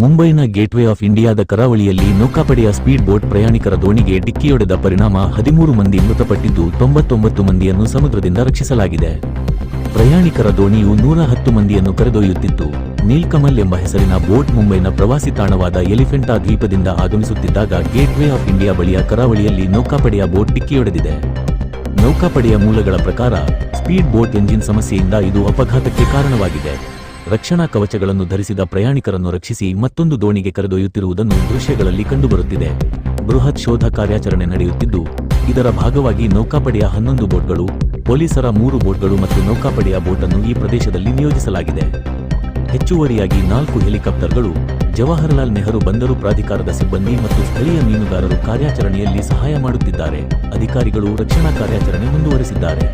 ಮುಂಬೈನ gateway of ಇಂಡಿಯಾದ ಕರಾವಳಿಯಲ್ಲಿ ನೌಕಾಪಡೆಯ ಸ್ಪೀಡ್ ಬೋಟ್ ಪ್ರಯಾಣಿಕರ ದೋಣಿಗೆ ಡಿಕ್ಕಿಯೊಡೆದ ಪರಿಣಾಮ ಹದಿಮೂರು ಮಂದಿ ಮೃತಪಟ್ಟಿದ್ದು ತೊಂಬತ್ತೊಂಬತ್ತು ಮಂದಿಯನ್ನು ಸಮುದ್ರದಿಂದ ರಕ್ಷಿಸಲಾಗಿದೆ. ಪ್ರಯಾಣಿಕರ ದೋಣಿಯು ನೂರ ಹತ್ತು ಮಂದಿಯನ್ನು ಕರೆದೊಯ್ಯುತ್ತಿತ್ತು. ನೀಲ್ಕಮಲ್ ಎಂಬ ಹೆಸರಿನ ಬೋಟ್ ಮುಂಬೈನ ಪ್ರವಾಸಿ ತಾಣವಾದ ಎಲಿಫೆಂಟಾ ದ್ವೀಪದಿಂದ ಆಗಮಿಸುತ್ತಿದ್ದಾಗ ಗೇಟ್ವೇ ಆಫ್ ಇಂಡಿಯಾ ಬಳಿಯ ಕರಾವಳಿಯಲ್ಲಿ ನೌಕಾಪಡೆಯ ಬೋಟ್ ಡಿಕ್ಕಿಯೊಡೆದಿದೆ. ನೌಕಾಪಡೆಯ ಮೂಲಗಳ ಪ್ರಕಾರ ಸ್ಪೀಡ್ ಬೋಟ್ ಎಂಜಿನ್ ಸಮಸ್ಯೆಯಿಂದ ಇದು ಅಪಘಾತಕ್ಕೆ ಕಾರಣವಾಗಿದೆ. ರಕ್ಷಣಾ ಕವಚಗಳನ್ನು ಧರಿಸಿದ ಪ್ರಯಾಣಿಕರನ್ನು ರಕ್ಷಿಸಿ ಮತ್ತೊಂದು ದೋಣಿಗೆ ಕರೆದೊಯ್ಯುತ್ತಿರುವುದನ್ನು ದೃಶ್ಯಗಳಲ್ಲಿ ಕಂಡುಬರುತ್ತಿದೆ. ಬೃಹತ್ ಶೋಧ ಕಾರ್ಯಾಚರಣೆ ನಡೆಯುತ್ತಿದ್ದು, ಇದರ ಭಾಗವಾಗಿ ನೌಕಾಪಡೆಯ ಹನ್ನೊಂದು ಬೋಟ್ಗಳು, ಪೊಲೀಸರ ಮೂರು ಬೋಟ್ಗಳು ಮತ್ತು ನೌಕಾಪಡೆಯ ಬೋಟನ್ನು ಈ ಪ್ರದೇಶದಲ್ಲಿ ನಿಯೋಜಿಸಲಾಗಿದೆ. ಹೆಚ್ಚುವರಿಯಾಗಿ ನಾಲ್ಕು ಹೆಲಿಕಾಪ್ಟರ್ಗಳು, ಜವಾಹರಲಾಲ್ ನೆಹರು ಬಂದರು ಪ್ರಾಧಿಕಾರದ ಸಿಬ್ಬಂದಿ ಮತ್ತು ಸ್ಥಳೀಯ ಮೀನುಗಾರರು ಕಾರ್ಯಾಚರಣೆಯಲ್ಲಿ ಸಹಾಯ ಮಾಡುತ್ತಿದ್ದಾರೆ. ಅಧಿಕಾರಿಗಳು ರಕ್ಷಣಾ ಕಾರ್ಯಾಚರಣೆ ಮುಂದುವರೆಸಿದ್ದಾರೆ.